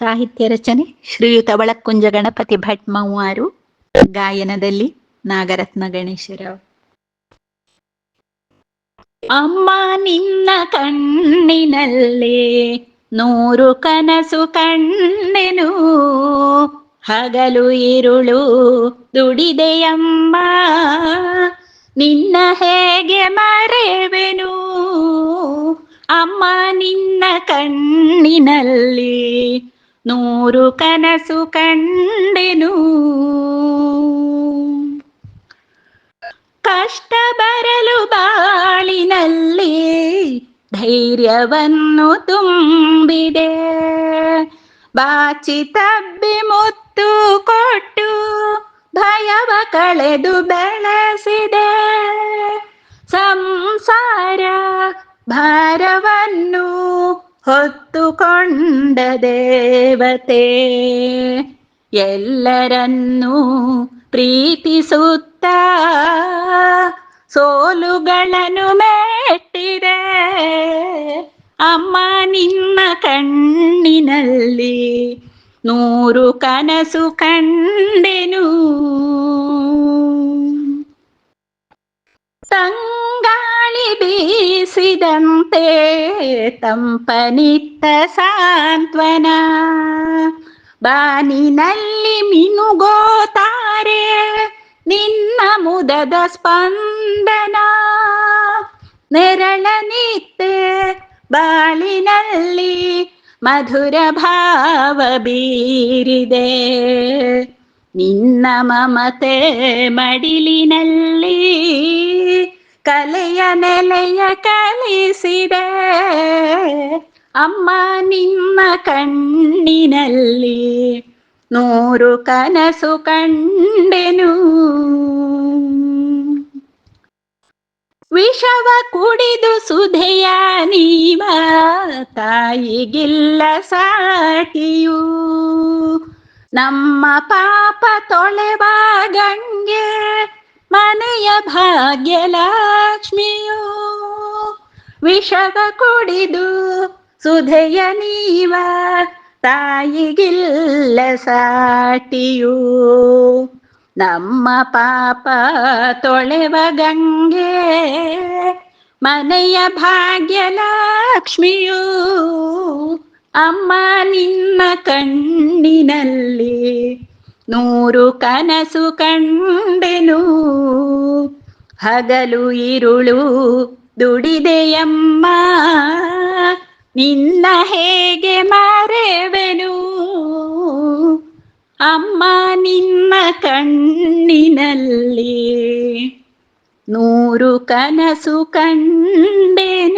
ಸಾಹಿತ್ಯ ರಚನೆ ಶ್ರೀಯುತ ಬಳಕ್ಕುಂಜ ಗಣಪತಿ ಭಟ್ ಮೌವಾರು ಗಾಯನದಲ್ಲಿ ನಾಗರತ್ನ ಗಣೇಶರಾವ್ ಅಮ್ಮ ನಿನ್ನ ಕಣ್ಣಿನಲ್ಲೇ ನೂರು ಕನಸು ಕಣ್ಣೆನು ಹಗಲು ಇರುಳು ದುಡಿದೆಯಮ್ಮ, ನಿನ್ನ ಹೇಗೆ ನೂರು ಕನಸು ಕಂಡೆನು. ಕಷ್ಟ ಬರಲು ಬಾಳಿನಲ್ಲಿ ಧೈರ್ಯವನ್ನು ತುಂಬಿದೆ. ಬಾಚಿ ತಬ್ಬಿ ಮುತ್ತು ಕೊಟ್ಟು ಭಯವ ಕಳೆದು ಬೆಳೆಸಿದೆ. ಸಂಸಾರ ಭಾರವನ್ನು ಹೊತ್ತುಕೊಂಡ ದೇವತೆ ಎಲ್ಲರನ್ನೂ ಪ್ರೀತಿಸುತ್ತ ಸೋಲುಗಳನ್ನು ಮೆಟ್ಟಿದೆ. ಅಮ್ಮ ನಿನ್ನ ಕಣ್ಣಿನಲ್ಲಿ ನೂರು ಕನಸು ಕಂಡೆನು. ಬೀಸಿದಂತೆ ತಂಪನಿತ್ತ ಸಾಂತ್ವನ. ಬಾನಿನಲ್ಲಿ ಮಿನುಗೋತಾರೆ ನಿನ್ನ ಮುದದ ಸ್ಪಂದನ. ನೆರಳನಿತ್ತೆ ಬಾಳಿನಲ್ಲಿ ಮಧುರ ಭಾವ ಬೀರಿದೆ. ನಿನ್ನ ಮಮತೆ ಮಡಿಲಿನಲ್ಲಿ ಕಲೆಯ ನೆಲೆಯ ಕಲಿಸಿದೆ. ಅಮ್ಮ ನಿಮ್ಮ ಕಣ್ಣಿನಲ್ಲಿ ನೂರು ಕನಸು ಕಂಡೆನು. ವಿಷವ ಕುಡಿದು ಸುಧೆಯ ನೀವ ತಾಯಿಗಿಲ್ಲ ಸಾಟಿಯು. ನಮ್ಮ ಪಾಪ ತೊಳೆವ ಗಂಗೆ ಮನೆಯ ಭಾಗ್ಯಲಕ್ಷ್ಮಿಯು ವಿಷದ ಕುಡಿದು ಸುಧೆಯ ನೀವ ತಾಯಿಗಿಲ್ಲ ಸಾಟಿಯು. ನಮ್ಮ ಪಾಪ ತೊಳೆವ ಗಂಗೆ ಮನೆಯ ಭಾಗ್ಯಲಕ್ಷ್ಮಿಯು ಅಮ್ಮ ನಿನ್ನ ಕಣ್ಣಿನಲ್ಲಿ ನೂರು ಕನಸು ಕಂಡೆನು. ಹಗಲು ಇರುಳು ದುಡಿದೆಯಮ್ಮ ನಿನ್ನ ಹೇಗೆ ಮರೆವೆನು? ಅಮ್ಮ ನಿನ್ನ ಕಣ್ಣಿನಲ್ಲಿ ನೂರು ಕನಸು ಕಂಡೆ